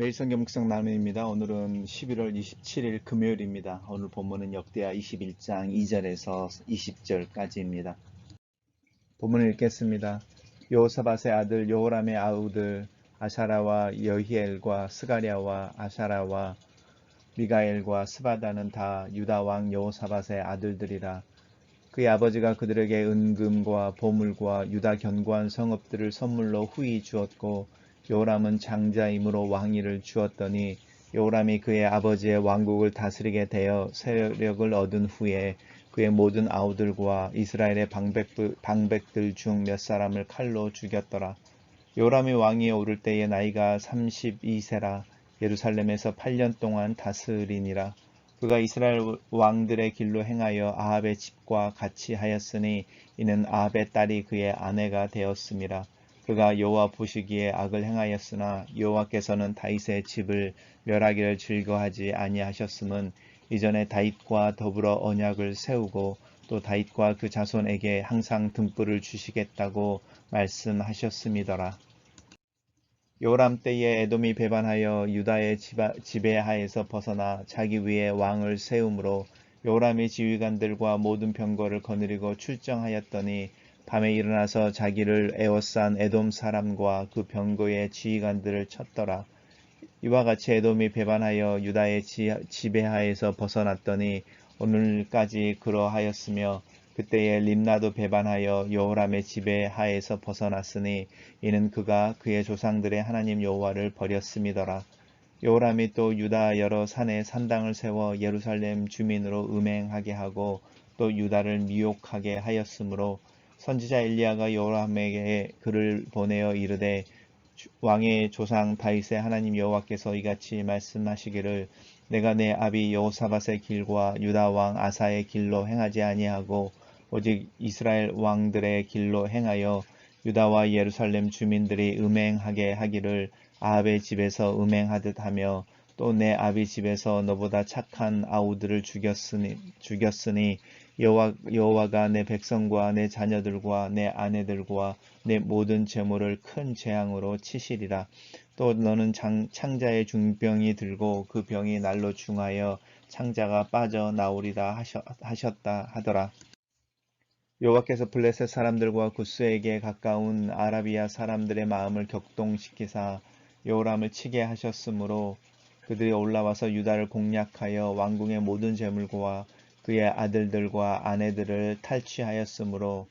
매일 성경 묵상 나눔입니다. 오늘은 11월 27일 금요일입니다. 오늘 본문은 역대하 21장 2절에서 20절까지입니다. 본문을 읽겠습니다. 요사밧의 아들 요호람의 아우들 아샤라와 여히엘과 스가랴와 아샤라와 미가엘과 스바다는 다 유다 왕 여호사밧의 아들들이라. 그의 아버지가 그들에게 은금과 보물과 유다 견고한 성읍들을 선물로 후히 주었고 요람은 장자이므로 왕위를 주었더니 요람이 그의 아버지의 왕국을 다스리게 되어 세력을 얻은 후에 그의 모든 아우들과 이스라엘의 방백들, 방백들 중몇 사람을 칼로 죽였더라. 요람이 왕위에 오를 때의 나이가 32세라 예루살렘에서 8년 동안 다스리니라. 그가 이스라엘 왕들의 길로 행하여 아합의 집과 같이 하였으니 이는 아합의 딸이 그의 아내가 되었음이라. 그가 여호와 보시기에 악을 행하였으나 여호와께서는 다윗의 집을 멸하기를 즐거하지 아니하셨음은 이전에 다윗과 더불어 언약을 세우고 또 다윗과 그 자손에게 항상 등불을 주시겠다고 말씀하셨음이더라. 요람 때에 에돔이 배반하여 유다의 지배하에서 벗어나 자기 위에 왕을 세움으로 요람의 지휘관들과 모든 병거를 거느리고 출정하였더니 밤에 일어나서 자기를 에워싼 에돔 사람과 그 병거의 지휘관들을 쳤더라. 이와 같이 에돔이 배반하여 유다의 지배하에서 벗어났더니 오늘까지 그러하였으며 그때에 림나도 배반하여 여호람의 지배하에서 벗어났으니 이는 그가 그의 조상들의 하나님 여호와를 버렸음이더라. 여호람이 또 유다 여러 산에 산당을 세워 예루살렘 주민으로 음행하게 하고 또 유다를 미혹하게 하였으므로 선지자 엘리야가 여호람에게 글을 보내어 이르되 왕의 조상 다윗의 하나님 여호와께서 이같이 말씀하시기를 내가 내 아비 여호사밧의 길과 유다 왕 아사의 길로 행하지 아니하고 오직 이스라엘 왕들의 길로 행하여 유다와 예루살렘 주민들이 음행하게 하기를 아합의 집에서 음행하듯 하며 또 내 아비 집에서 너보다 착한 아우들을 죽였으니, 죽였으니 여호와, 여호와가 내 백성과 내 자녀들과 내 아내들과 내 모든 재물을 큰 재앙으로 치시리라. 또 너는 장, 창자의 중병이 들고 그 병이 날로 중하여 창자가 빠져 나오리라 하셨다 하더라. 여호와께서 블레셋 사람들과 구스에게 가까운 아라비아 사람들의 마음을 격동시키사 여호람을 치게 하셨으므로 그들이 올라와서 유다를 공략하여 왕궁의 모든 재물과 그의 아들들과 아내들을 탈취하였으므로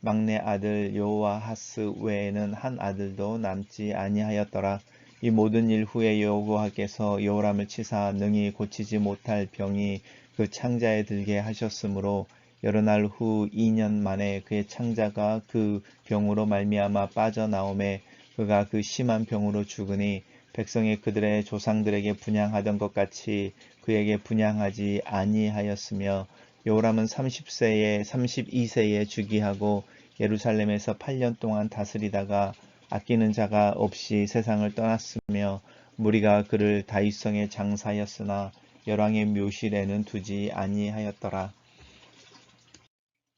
막내 아들 여호와하스 외에는 한 아들도 남지 아니하였더라. 이 모든 일 후에 여호와께서 여호람을 치사 능히 고치지 못할 병이 그 창자에 들게 하셨으므로 여러 날 후 2년 만에 그의 창자가 그 병으로 말미암아 빠져나오매 그가 그 심한 병으로 죽으니 백성이 그들의 조상들에게 분양하던 것 같이 그에게 분양하지 아니하였으며 요람은 30세에 32세에 즉위하고 예루살렘에서 8년 동안 다스리다가 아끼는 자가 없이 세상을 떠났으며 무리가 그를 다윗성에 장사였으나 열왕의 묘실에는 두지 아니하였더라.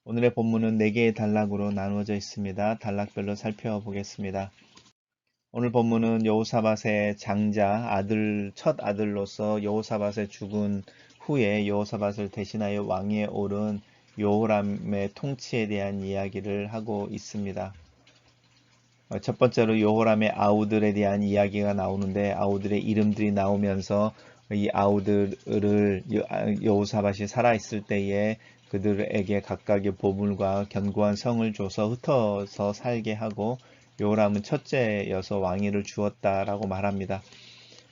오늘의 본문은 4개의 단락으로 나누어져 있습니다. 단락별로 살펴보겠습니다. 오늘 본문은 여호사밧의 장자 아들 첫 아들로서 여호사밧의 죽은 후에 여호사밧을 대신하여 왕위에 오른 요호람의 통치에 대한 이야기를 하고 있습니다. 어, 첫 번째로 요호람의 아우들에 대한 이야기가 나오는데 아우들의 이름들이 나오면서 이 아우들을 여호사밧이 살아있을 때에 그들에게 각각의 보물과 견고한 성을 줘서 흩어서 살게 하고 요람은 첫째여서 왕위를 주었다라고 말합니다.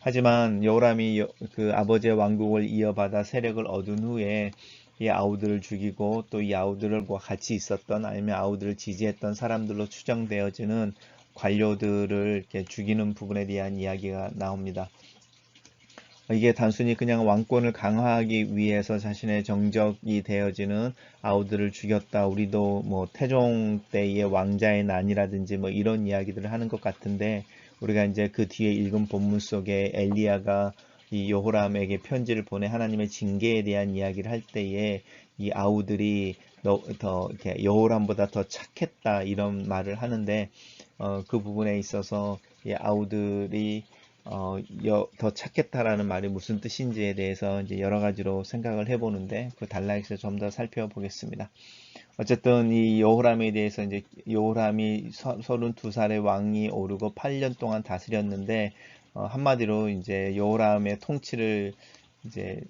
하지만 요람이 그 아버지의 왕국을 이어받아 세력을 얻은 후에 이 아우들을 죽이고 또 이 아우들과 같이 있었던 아니면 아우들을 지지했던 사람들로 추정되어지는 관료들을 죽이는 부분에 대한 이야기가 나옵니다. 이게 단순히 그냥 왕권을 강화하기 위해서 자신의 정적이 되어지는 아우들을 죽였다. 우리도 뭐 태종 때의 왕자의 난이라든지 뭐 이런 이야기들을 하는 것 같은데 우리가 이제 그 뒤에 읽은 본문 속에 엘리야가 이 여호람에게 편지를 보내 하나님의 징계에 대한 이야기를 할 때에 이 아우들이 더 이렇게 여호람보다 더 착했다 이런 말을 하는데 어, 그 부분에 있어서 이 아우들이 어, 여- 더 찾겠다라는 말이 무슨 뜻인지에 대해서 이제 여러 가지로 생각을 해보는데 그 달락에서 좀 더 살펴보겠습니다. 어쨌든 이 여호람에 대해서 이제 여호람이 32살의 왕이 오르고 8년 동안 다스렸는데 어, 한마디로 이제 여호람의 통치를 이제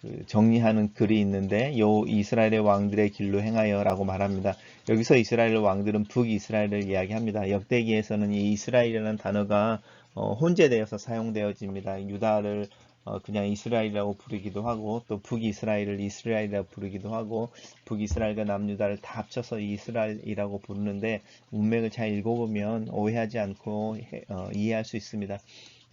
그 정리하는 글이 있는데 요 이스라엘의 왕들의 길로 행하여라고 말합니다. 여기서 이스라엘 왕들은 북이스라엘을 이야기합니다. 역대기에서는 이 이스라엘이라는 단어가 어, 혼재되어서 사용되어집니다. 유다를 어, 그냥 이스라엘이라고 부르기도 하고 또 북이스라엘을 이스라엘이라고 부르기도 하고 북이스라엘과 남유다를 다 합쳐서 이스라엘이라고 부르는데 문맥을 잘 읽어보면 오해하지 않고 해- 어, 이해할 수 있습니다.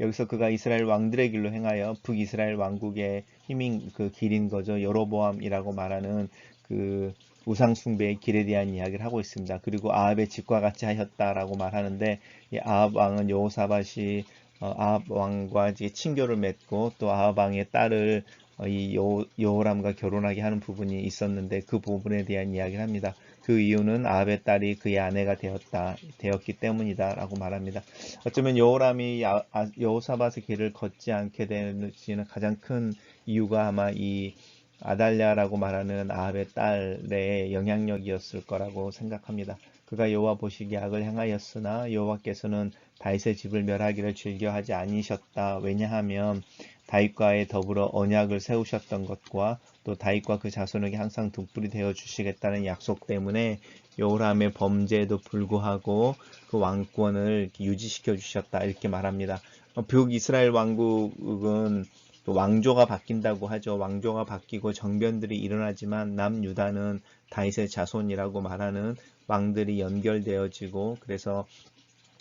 여기서 그가 이스라엘 왕들의 길로 행하여 북이스라엘 왕국의 힘인 그 길인 거죠. 여로보암이라고 말하는 그 우상숭배의 길에 대한 이야기를 하고 있습니다. 그리고 아합의 집과 같이 하였다라고 말하는데 이 아합 왕은 여호사밧이 어, 아합 왕과 이제 친교를 맺고 또 아합 왕의 딸을 어, 이 여- 여호람과 결혼하게 하는 부분이 있었는데 그 부분에 대한 이야기를 합니다. 그 이유는 아합의 딸이 그의 아내가 되었다 되었기 때문이다라고 말합니다. 어쩌면 여호람이 야- 아- 여호사밧의 길을 걷지 않게 되는 가장 큰 이유가 아마 이 아달랴라고 말하는 아합의 딸의 영향력이었을 거라고 생각합니다. 그가 여호와 보시기에 악을 행하였으나 여호와께서는 다윗의 집을 멸하기를 즐겨하지 아니셨다. 왜냐하면 다윗과의 더불어 언약을 세우셨던 것과 또 다윗과 그 자손에게 항상 등불이 되어 주시겠다는 약속 때문에 여호람의 범죄에도 불구하고 그 왕권을 유지시켜 주셨다 이렇게 말합니다. 어, 비록 이스라엘 왕국은 또 왕조가 바뀐다고 하죠. 왕조가 바뀌고 정변들이 일어나지만 남유다는 다윗의 자손이라고 말하는 왕들이 연결되어지고 그래서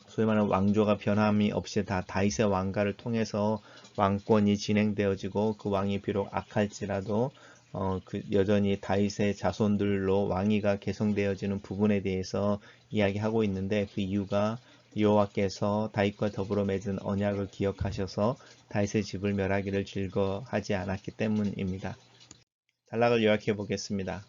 소위 말하는 왕조가 변함이 없이 다 다윗의 왕가를 통해서 왕권이 진행되어지고 그 왕이 비록 악할지라도 어, 그 여전히 다윗의 자손들로 왕위가 개성되어지는 부분에 대해서 이야기하고 있는데 그 이유가 여호와께서 다윗과 더불어 맺은 언약을 기억하셔서 다윗의 집을 멸하기를 즐거하지 않았기 때문입니다. 단락을 요약해 보겠습니다.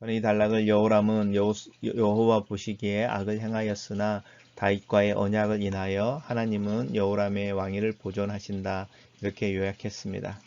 저는 이 단락을 여호람은 여호- 여호와 보시기에 악을 행하였으나 다윗과의 언약을 인하여 하나님은 여호람의 왕위를 보존하신다 이렇게 요약했습니다.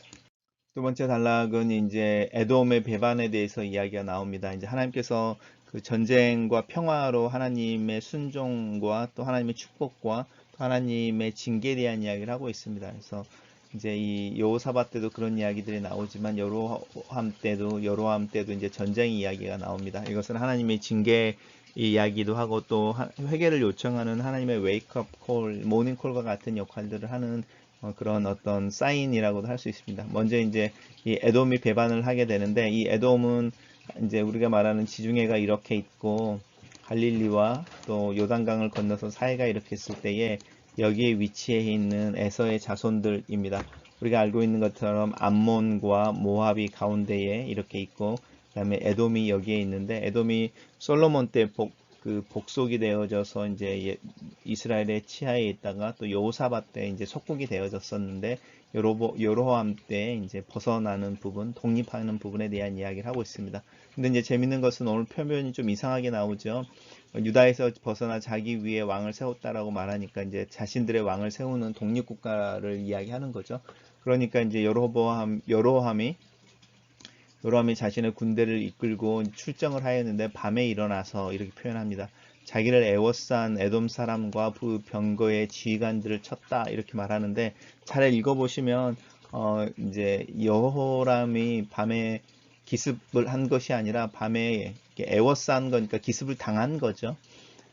두 번째 단락은 이제 에돔의 배반에 대해서 이야기가 나옵니다. 이제 하나님께서 그 전쟁과 평화로 하나님의 순종과 또 하나님의 축복과 또 하나님의 징계에 대한 이야기를 하고 있습니다. 그래서 이제 이 여호사밧 때도 그런 이야기들이 나오지만 여로함 때도 여로함 때도 이제 전쟁 이야기가 나옵니다. 이것은 하나님의 징계 이야기도 하고 또 하- 회개를 요청하는 하나님의 웨이크업 콜, 모닝 콜과 같은 역할들을 하는 어, 그런 어떤 사인이라고도 할 수 있습니다. 먼저 이제 이 에돔이 배반을 하게 되는데 이 에돔은 이제 우리가 말하는 지중해가 이렇게 있고 갈릴리와 또 요단강을 건너서 사해가 이렇게 있을 때에 여기에 위치해 있는 에서의 자손들입니다. 우리가 알고 있는 것처럼 암몬과 모압이 가운데에 이렇게 있고 그다음에 에돔이 여기에 있는데 에돔이 솔로몬 때 복, 그 복속이 되어져서 이제 예- 이스라엘의 치하에 있다가 또 여호사밧 때 이제 속국이 되어졌었는데 여로보 여로함 때 이제 벗어나는 부분, 독립하는 부분에 대한 이야기를 하고 있습니다. 근데 이제 재밌는 것은 오늘 표면이 좀 이상하게 나오죠. 어, 유다에서 벗어나 자기 위에 왕을 세웠다라고 말하니까 이제 자신들의 왕을 세우는 독립 국가를 이야기하는 거죠. 그러니까 이제 여로보함 여로함이 요람이 자신의 군대를 이끌고 출정을 하였는데 밤에 일어나서 이렇게 표현합니다. 자기를 애워싼 에돔 사람과 그 병거의 지휘관들을 쳤다 이렇게 말하는데 잘 읽어보시면 어 이제 여호람이 밤에 기습을 한 것이 아니라 밤에 애워싼 거니까 기습을 당한 거죠.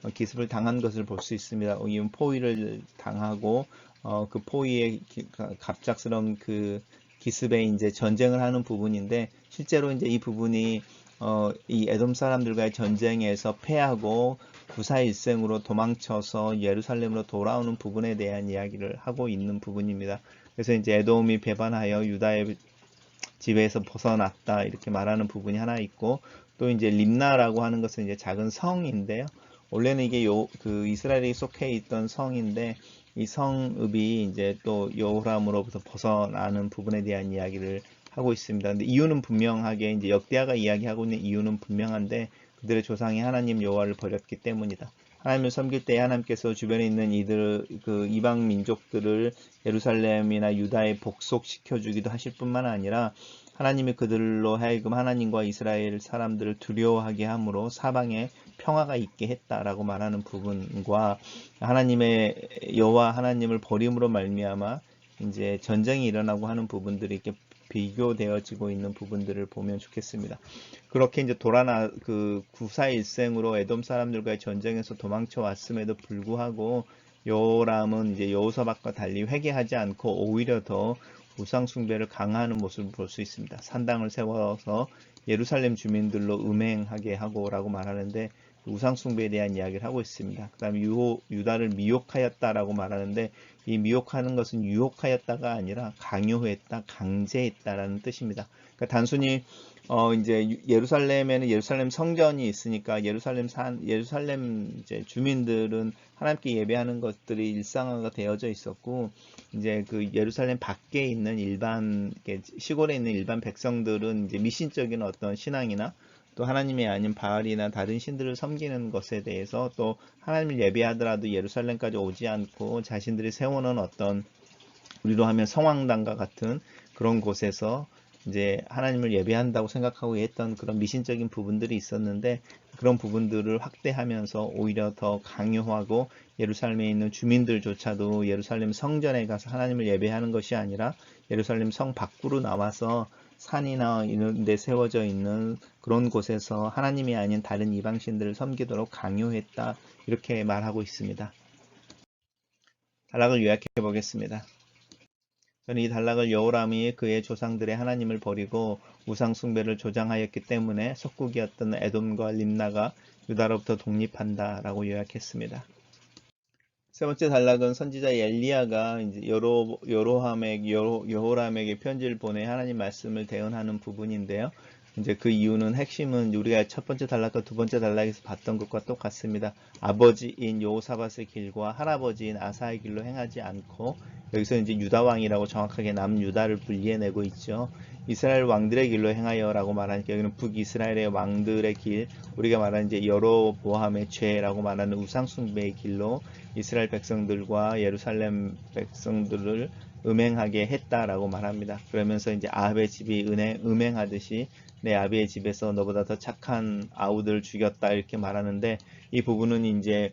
어, 기습을 당한 것을 볼 수 있습니다. 어, 이건 포위를 당하고 어, 그 포위의 갑작스러운 그 기습에 이제 전쟁을 하는 부분인데 실제로 이제 이 부분이 어, 이 에돔 사람들과의 전쟁에서 패하고 구사일생으로 도망쳐서 예루살렘으로 돌아오는 부분에 대한 이야기를 하고 있는 부분입니다. 그래서 이제 에돔이 배반하여 유다의 집에서 벗어났다 이렇게 말하는 부분이 하나 있고 또 이제 림나라고 하는 것은 이제 작은 성인데요. 원래는 이게 요 그 이스라엘이 속해 있던 성인데 이 성읍이 이제 또 여호람으로부터 벗어나는 부분에 대한 이야기를 하고 있습니다. 근데 이유는 분명하게 이제 역대하가 이야기하고 있는 이유는 분명한데 그들의 조상이 하나님 여호와를 버렸기 때문이다. 하나님을 섬길 때 하나님께서 주변에 있는 이들 그 이방 민족들을 예루살렘이나 유다에 복속시켜 주기도 하실 뿐만 아니라 하나님이 그들로 하여금 하나님과 이스라엘 사람들을 두려워하게 함으로 사방에 평화가 있게 했다라고 말하는 부분과 하나님의 여호와 하나님을 버림으로 말미암아 이제 전쟁이 일어나고 하는 부분들이 이렇게 비교되어지고 있는 부분들을 보면 좋겠습니다. 그렇게 이제 돌아나 그 구사일생으로 에돔 사람들과의 전쟁에서 도망쳐 왔음에도 불구하고 요람은 이제 여호사박과 달리 회개하지 않고 오히려 더 우상 숭배를 강화하는 모습을 볼 수 있습니다. 산당을 세워서 예루살렘 주민들로 음행하게 하고라고 말하는데 우상 숭배에 대한 이야기를 하고 있습니다. 그 다음에 유다를 미혹하였다라고 말하는데 이 미혹하는 것은 유혹하였다가 아니라 강요했다, 강제했다라는 뜻입니다. 그러니까 단순히 어 이제 예루살렘에는 예루살렘 성전이 있으니까 예루살렘 산 예루살렘 이제 주민들은 하나님께 예배하는 것들이 일상화가 되어져 있었고 이제 그 예루살렘 밖에 있는 일반 시골에 있는 일반 백성들은 이제 미신적인 어떤 신앙이나 또 하나님이 아닌 바알이나 다른 신들을 섬기는 것에 대해서 또 하나님을 예배하더라도 예루살렘까지 오지 않고 자신들이 세워놓은 어떤 우리로 하면 성황당과 같은 그런 곳에서 이제 하나님을 예배한다고 생각하고 했던 그런 미신적인 부분들이 있었는데 그런 부분들을 확대하면서 오히려 더 강요하고 예루살렘에 있는 주민들조차도 예루살렘 성전에 가서 하나님을 예배하는 것이 아니라 예루살렘 성 밖으로 나와서 산이나 이런 데 세워져 있는 그런 곳에서 하나님이 아닌 다른 이방신들을 섬기도록 강요했다. 이렇게 말하고 있습니다. 단락을 요약해 보겠습니다. 저는 이 단락을 여호람이 그의 조상들의 하나님을 버리고 우상 숭배를 조장하였기 때문에 속국이었던 에돔과 림나가 유다로부터 독립한다라고 요약했습니다. 세 번째 단락은 선지자 엘리야가 이제 여로 여로함에게 여로, 여호람에게 편지를 보내 하나님 말씀을 대언하는 부분인데요. 이제 그 이유는 핵심은 우리가 첫 번째 단락과 두 번째 단락에서 봤던 것과 똑같습니다. 아버지인 여호사밧의 길과 할아버지인 아사의 길로 행하지 않고 여기서 이제 유다 왕이라고 정확하게 남유다를 분리해내고 있죠. 이스라엘 왕들의 길로 행하여라고 말하니까 여기는 북이스라엘의 왕들의 길, 우리가 말하는 이제 여로보함의 죄라고 말하는 우상 숭배의 길로 이스라엘 백성들과 예루살렘 백성들을 음행하게 했다라고 말합니다. 그러면서 이제 아합의 집이 은행, 음행하듯이 내 아비의 집에서 너보다 더 착한 아우들 죽였다 이렇게 말하는데 이 부분은 이제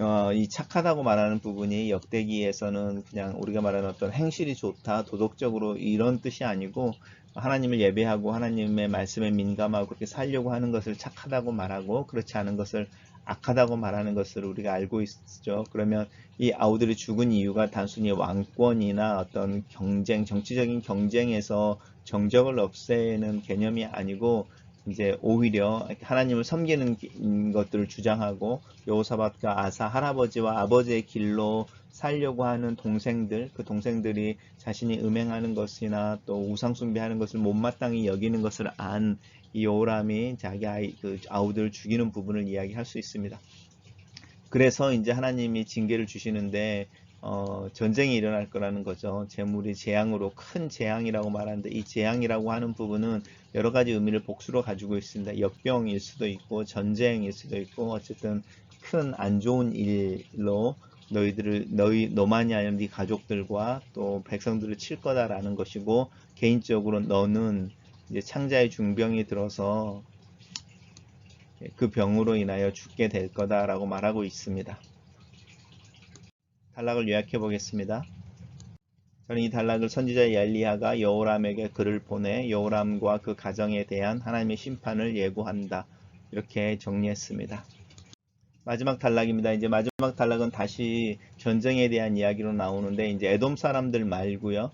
어, 이 착하다고 말하는 부분이 역대기에서는 그냥 우리가 말하는 어떤 행실이 좋다, 도덕적으로 이런 뜻이 아니고 하나님을 예배하고 하나님의 말씀에 민감하고 그렇게 살려고 하는 것을 착하다고 말하고 그렇지 않은 것을 악하다고 말하는 것을 우리가 알고 있죠. 그러면 이 아우들이 죽은 이유가 단순히 왕권이나 어떤 경쟁, 정치적인 경쟁에서 정적을 없애는 개념이 아니고 이제 오히려 하나님을 섬기는 것들을 주장하고 여호사밧과 아사 할아버지와 아버지의 길로 살려고 하는 동생들 그 동생들이 자신이 음행하는 것이나 또 우상 숭배하는 것을 못마땅히 여기는 것을 안 이 여호람이 자기 아이 그 아우들을 죽이는 부분을 이야기할 수 있습니다. 그래서 이제 하나님이 징계를 주시는데 어, 전쟁이 일어날 거라는 거죠. 재물이 재앙으로 큰 재앙이라고 말하는데 이 재앙이라고 하는 부분은 여러 가지 의미를 복수로 가지고 있습니다. 역병일 수도 있고 전쟁일 수도 있고 어쨌든 큰 안 좋은 일로 너희들을 너희 너만이 아니라 네 가족들과 또 백성들을 칠 거다라는 것이고 개인적으로 너는 이제 창자의 중병이 들어서 그 병으로 인하여 죽게 될 거다라고 말하고 있습니다. 단락을 요약해 보겠습니다. 저는 이 단락을 선지자 엘리야가 여호람에게 글을 보내 여호람과 그 가정에 대한 하나님의 심판을 예고한다. 이렇게 정리했습니다. 마지막 단락입니다. 이제 마지막 단락은 다시 전쟁에 대한 이야기로 나오는데 이제 에돔 사람들 말고요.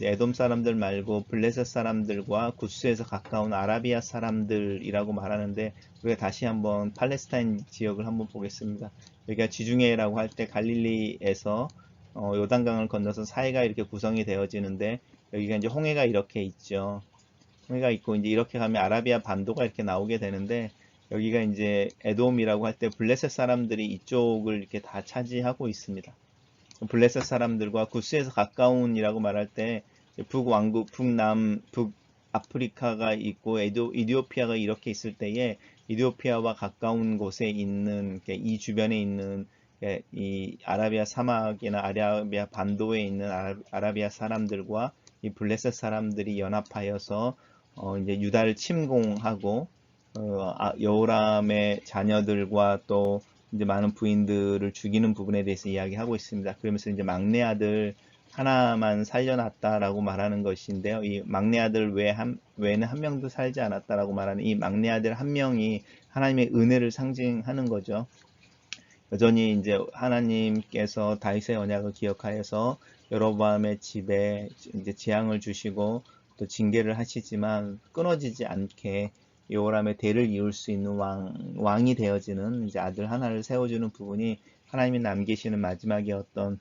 에돔 사람들 말고 블레셋 사람들과 구스에서 가까운 아라비아 사람들이라고 말하는데 우리가 다시 한번 팔레스타인 지역을 한번 보겠습니다. 여기가 지중해라고 할 때 갈릴리에서 어, 요단강을 건너서 사이가 이렇게 구성이 되어지는데 여기가 이제 홍해가 이렇게 있죠. 홍해가 있고 이제 이렇게 가면 아라비아 반도가 이렇게 나오게 되는데 여기가 이제 에돔이라고 할 때 블레셋 사람들이 이쪽을 이렇게 다 차지하고 있습니다. 블레셋 사람들과 구스에서 가까운이라고 말할 때 북왕국, 북남, 북 아프리카가 있고 에도, 이디오피아가 이렇게 있을 때에 이디오피아와 가까운 곳에 있는 이 주변에 있는 예, 이 아라비아 사막이나 아라비아 반도에 있는 아라, 아라비아 사람들과 이 블레셋 사람들이 연합하여서 어, 이제 유다를 침공하고 어, 아, 여호람의 자녀들과 또 이제 많은 부인들을 죽이는 부분에 대해서 이야기하고 있습니다. 그러면서 이제 막내 아들 하나만 살려놨다라고 말하는 것인데요. 이 막내 아들 외 한, 외에는 한 명도 살지 않았다라고 말하는 이 막내 아들 한 명이 하나님의 은혜를 상징하는 거죠. 여전히 이제 하나님께서 다윗의 언약을 기억하여서 여로보암의 집에 이제 재앙을 주시고 또 징계를 하시지만 끊어지지 않게 요람의 대를 이을 수 있는 왕, 왕이 되어지는 이제 아들 하나를 세워주는 부분이 하나님이 남기시는 마지막에 어떤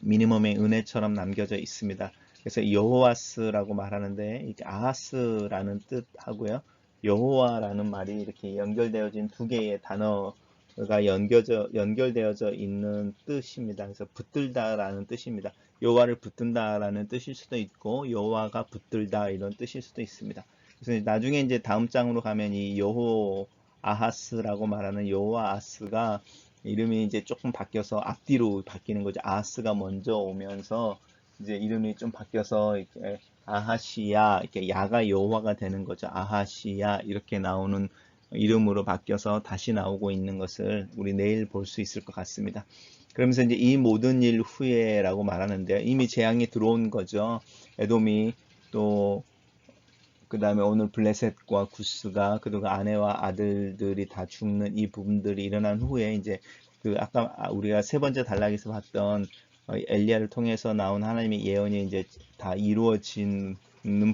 미니멈의 은혜처럼 남겨져 있습니다. 그래서 여호와스라고 말하는데 이게 아하스라는 뜻하고요. 여호와라는 말이 이렇게 연결되어진 두 개의 단어가 연결져, 연결되어져 있는 뜻입니다. 그래서 붙들다라는 뜻입니다. 여호와를 붙든다라는 뜻일 수도 있고 여호와가 붙들다 이런 뜻일 수도 있습니다. 그래서 나중에 이제 다음 장으로 가면 이 여호 아하스라고 말하는 여호아스가 이름이 이제 조금 바뀌어서 앞뒤로 바뀌는 거죠. 아하스가 먼저 오면서 이제 이름이 좀 바뀌어서 이렇게 아하시야 이렇게 야가 여호와가 되는 거죠. 아하시야 이렇게 나오는 이름으로 바뀌어서 다시 나오고 있는 것을 우리 내일 볼 수 있을 것 같습니다. 그러면서 이제 이 모든 일 후에라고 말하는데 이미 재앙이 들어온 거죠. 에돔이 또 그 다음에 오늘 블레셋과 구스가 그리고 아내와 아들들이 다 죽는 이 부분들이 일어난 후에 이제 그 아까 우리가 세 번째 단락에서 봤던 어, 엘리야를 통해서 나온 하나님의 예언이 이제 다 이루어지는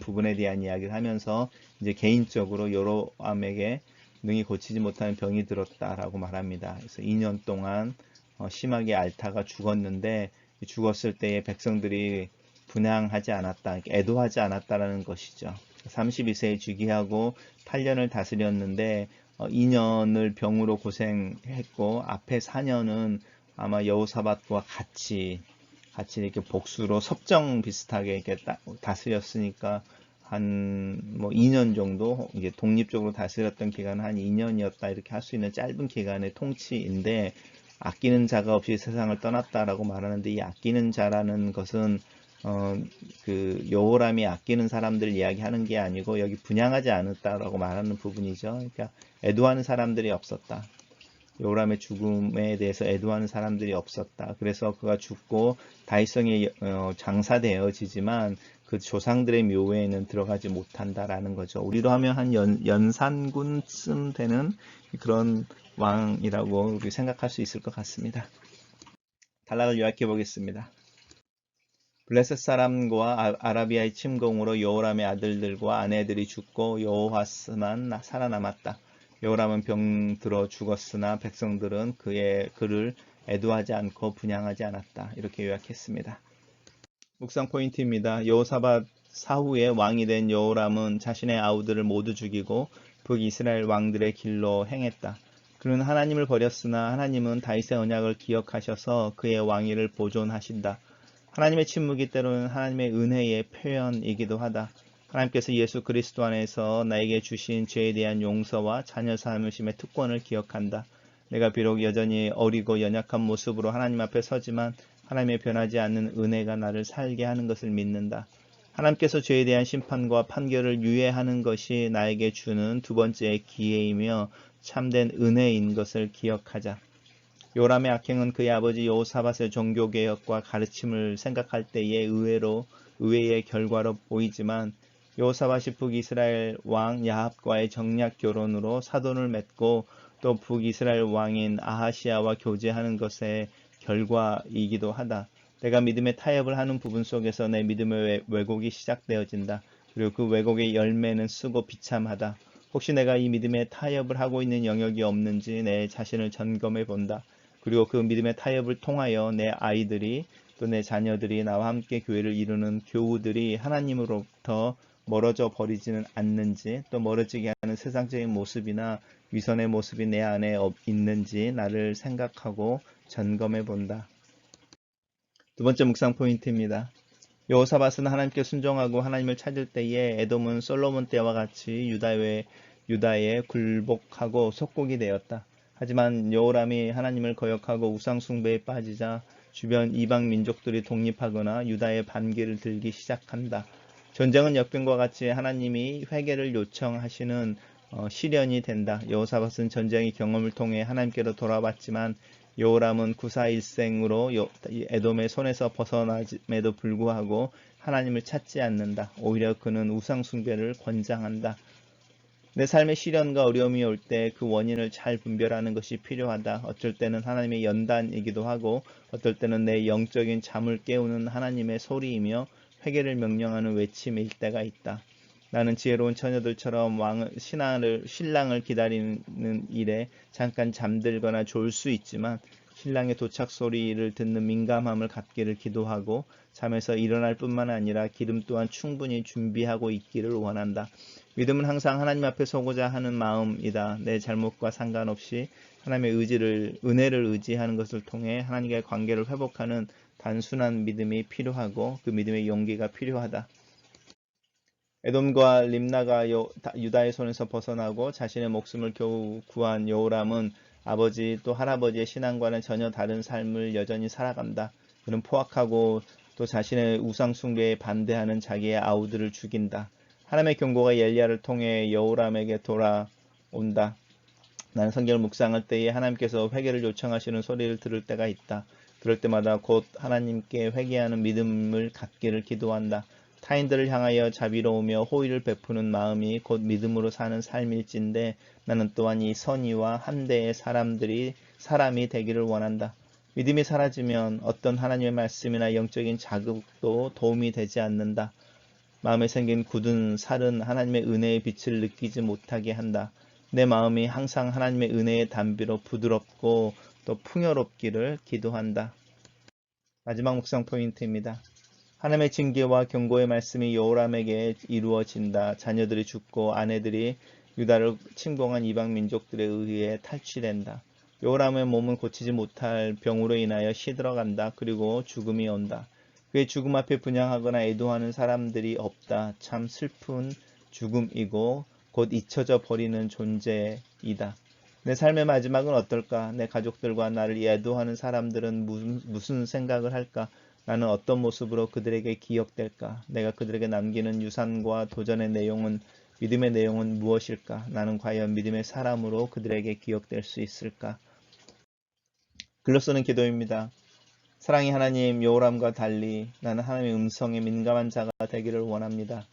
부분에 대한 이야기를 하면서 이제 개인적으로 여로암에게 능히 고치지 못하는 병이 들었다라고 말합니다. 그래서 2년 동안 어, 심하게 앓다가 죽었는데 죽었을 때에 백성들이 분양하지 않았다, 애도하지 않았다라는 것이죠. 32세에 즉위하고 8년을 다스렸는데 2년을 어, 병으로 고생했고 앞에 4년은 아마 여호사밧과 같이 같이 이렇게 복수로 섭정 비슷하게 이렇게 다스렸으니까 한 뭐 2년 정도 이제 독립적으로 다스렸던 기간은 한 2년이었다 이렇게 할 수 있는 짧은 기간의 통치인데 아끼는 자가 없이 세상을 떠났다라고 말하는데 이 아끼는 자라는 것은 어, 그 여호람이 아끼는 사람들 이야기하는 게 아니고 여기 분양하지 않았다라고 말하는 부분이죠. 그러니까 애도하는 사람들이 없었다. 요람의 죽음에 대해서 애도하는 사람들이 없었다. 그래서 그가 죽고 다이성에 어, 장사되어지지만 그 조상들의 묘에는 들어가지 못한다라는 거죠. 우리로 하면 한 연, 연산군쯤 되는 그런 왕이라고 생각할 수 있을 것 같습니다. 단락을 요약해 보겠습니다. 블레셋 사람과 아, 아라비아의 침공으로 여호람의 아들들과 아내들이 죽고 여호하스만 살아남았다. 여호람은 병들어 죽었으나 백성들은 그의 그를 애도하지 않고 분양하지 않았다. 이렇게 요약했습니다. 묵상 포인트입니다. 여호사밧 사후에 왕이 된 여호람은 자신의 아우들을 모두 죽이고 북이스라엘 왕들의 길로 행했다. 그는 하나님을 버렸으나 하나님은 다윗의 언약을 기억하셔서 그의 왕위를 보존하신다. 하나님의 침묵이 때로는 하나님의 은혜의 표현이기도 하다. 하나님께서 예수 그리스도 안에서 나에게 주신 죄에 대한 용서와 자녀 삼으심의 특권을 기억한다. 내가 비록 여전히 어리고 연약한 모습으로 하나님 앞에 서지만 하나님의 변하지 않는 은혜가 나를 살게 하는 것을 믿는다. 하나님께서 죄에 대한 심판과 판결을 유예하는 것이 나에게 주는 두 번째 기회이며 참된 은혜인 것을 기억하자. 요람의 악행은 그의 아버지 여호사밧의 종교개혁과 가르침을 생각할 때에 의외로 의외의 결과로 보이지만 여호사밧이 북이스라엘 왕 야합과의 정략 결혼으로 사돈을 맺고 또 북이스라엘 왕인 아하시아와 교제하는 것의 결과이기도 하다. 내가 믿음의 타협을 하는 부분 속에서 내 믿음의 왜곡이 시작되어진다. 그리고 그 왜곡의 열매는 쓰고 비참하다. 혹시 내가 이 믿음의 타협을 하고 있는 영역이 없는지 내 자신을 점검해 본다. 그리고 그 믿음의 타협을 통하여 내 아이들이 또 내 자녀들이 나와 함께 교회를 이루는 교우들이 하나님으로부터 멀어져 버리지는 않는지 또 멀어지게 하는 세상적인 모습이나 위선의 모습이 내 안에 있는지 나를 생각하고 점검해 본다. 두 번째 묵상 포인트입니다. 여호사밧은 하나님께 순종하고 하나님을 찾을 때에 에돔은 솔로몬 때와 같이 유다의 유다에 굴복하고 속국이 되었다. 하지만 여호람이 하나님을 거역하고 우상 숭배에 빠지자 주변 이방 민족들이 독립하거나 유다의 반기를 들기 시작한다. 전쟁은 역병과 같이 하나님이 회개를 요청하시는 어, 시련이 된다. 여호사밧은 전쟁의 경험을 통해 하나님께로 돌아왔지만 여호람은 구사일생으로 에돔의 손에서 벗어남에도 불구하고 하나님을 찾지 않는다. 오히려 그는 우상 숭배를 권장한다. 내 삶의 시련과 어려움이 올 때 그 원인을 잘 분별하는 것이 필요하다. 어쩔 때는 하나님의 연단이기도 하고 어떨 때는 내 영적인 잠을 깨우는 하나님의 소리이며 회개를 명령하는 외침일 때가 있다. 나는 지혜로운 처녀들처럼 왕, 신앙을, 신랑을 기다리는 일에 잠깐 잠들거나 졸 수 있지만 신랑의 도착 소리를 듣는 민감함을 갖기를 기도하고 잠에서 일어날 뿐만 아니라 기름 또한 충분히 준비하고 있기를 원한다. 믿음은 항상 하나님 앞에 서고자 하는 마음이다. 내 잘못과 상관없이 하나님의 의지를 은혜를 의지하는 것을 통해 하나님과의 관계를 회복하는 단순한 믿음이 필요하고 그 믿음의 용기가 필요하다. 에돔과 림나가 유다의 손에서 벗어나고 자신의 목숨을 겨우 구한 여호람은 아버지 또 할아버지의 신앙과는 전혀 다른 삶을 여전히 살아간다. 그는 포악하고 또 자신의 우상 숭배에 반대하는 자기의 아우들을 죽인다. 하나님의 경고가 엘리야를 통해 여우람에게 돌아온다. 나는 성경을 묵상할 때에 하나님께서 회개를 요청하시는 소리를 들을 때가 있다. 그럴 때마다 곧 하나님께 회개하는 믿음을 갖기를 기도한다. 타인들을 향하여 자비로우며 호의를 베푸는 마음이 곧 믿음으로 사는 삶일진데 나는 또한 이 선의와 함대의 사람들이 사람이 되기를 원한다. 믿음이 사라지면 어떤 하나님의 말씀이나 영적인 자극도 도움이 되지 않는다. 마음에 생긴 굳은 살은 하나님의 은혜의 빛을 느끼지 못하게 한다. 내 마음이 항상 하나님의 은혜의 담비로 부드럽고 또 풍요롭기를 기도한다. 마지막 묵상 포인트입니다. 하나님의 징계와 경고의 말씀이 여호람에게 이루어진다. 자녀들이 죽고 아내들이 유다를 침공한 이방 민족들에 의해 탈취된다. 여호람의 몸은 고치지 못할 병으로 인하여 시들어간다. 그리고 죽음이 온다. 그의 죽음 앞에 분양하거나 애도하는 사람들이 없다. 참 슬픈 죽음이고 곧 잊혀져 버리는 존재이다. 내 삶의 마지막은 어떨까? 내 가족들과 나를 애도하는 사람들은 무슨, 무슨 생각을 할까? 나는 어떤 모습으로 그들에게 기억될까? 내가 그들에게 남기는 유산과 도전의 내용은 믿음의 내용은 무엇일까? 나는 과연 믿음의 사람으로 그들에게 기억될 수 있을까? 글로 쓰는 기도입니다. 사랑의 하나님 여호람과 달리 나는 하나님의 음성에 민감한 자가 되기를 원합니다.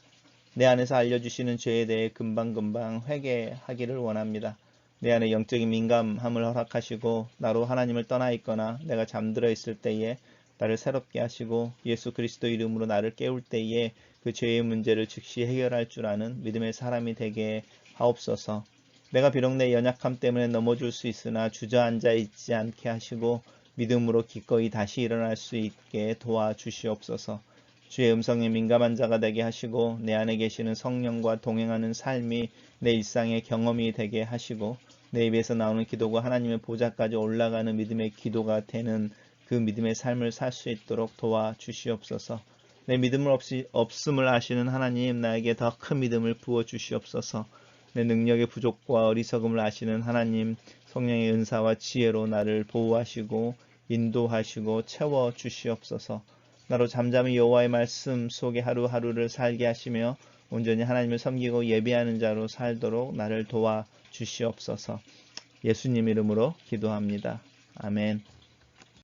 내 안에서 알려주시는 죄에 대해 금방금방 회개하기를 원합니다. 내 안에 영적인 민감함을 허락하시고 나로 하나님을 떠나 있거나 내가 잠들어 있을 때에 나를 새롭게 하시고 예수 그리스도 이름으로 나를 깨울 때에 그 죄의 문제를 즉시 해결할 줄 아는 믿음의 사람이 되게 하옵소서. 내가 비록 내 연약함 때문에 넘어질 수 있으나 주저앉아 있지 않게 하시고 믿음으로 기꺼이 다시 일어날 수 있게 도와주시옵소서. 주의 음성에 민감한 자가 되게 하시고 내 안에 계시는 성령과 동행하는 삶이 내 일상의 경험이 되게 하시고 내 입에서 나오는 기도가 하나님의 보좌까지 올라가는 믿음의 기도가 되는 그 믿음의 삶을 살 수 있도록 도와주시옵소서. 내 믿음을 없이, 없음을 아시는 하나님 나에게 더 큰 믿음을 부어 주시옵소서. 내 능력의 부족과 어리석음을 아시는 하나님 성령의 은사와 지혜로 나를 보호하시고 인도하시고 채워 주시옵소서. 나로 잠잠히 여호와의 말씀 속에 하루하루를 살게 하시며 온전히 하나님을 섬기고 예배하는 자로 살도록 나를 도와 주시옵소서. 예수님 이름으로 기도합니다. 아멘.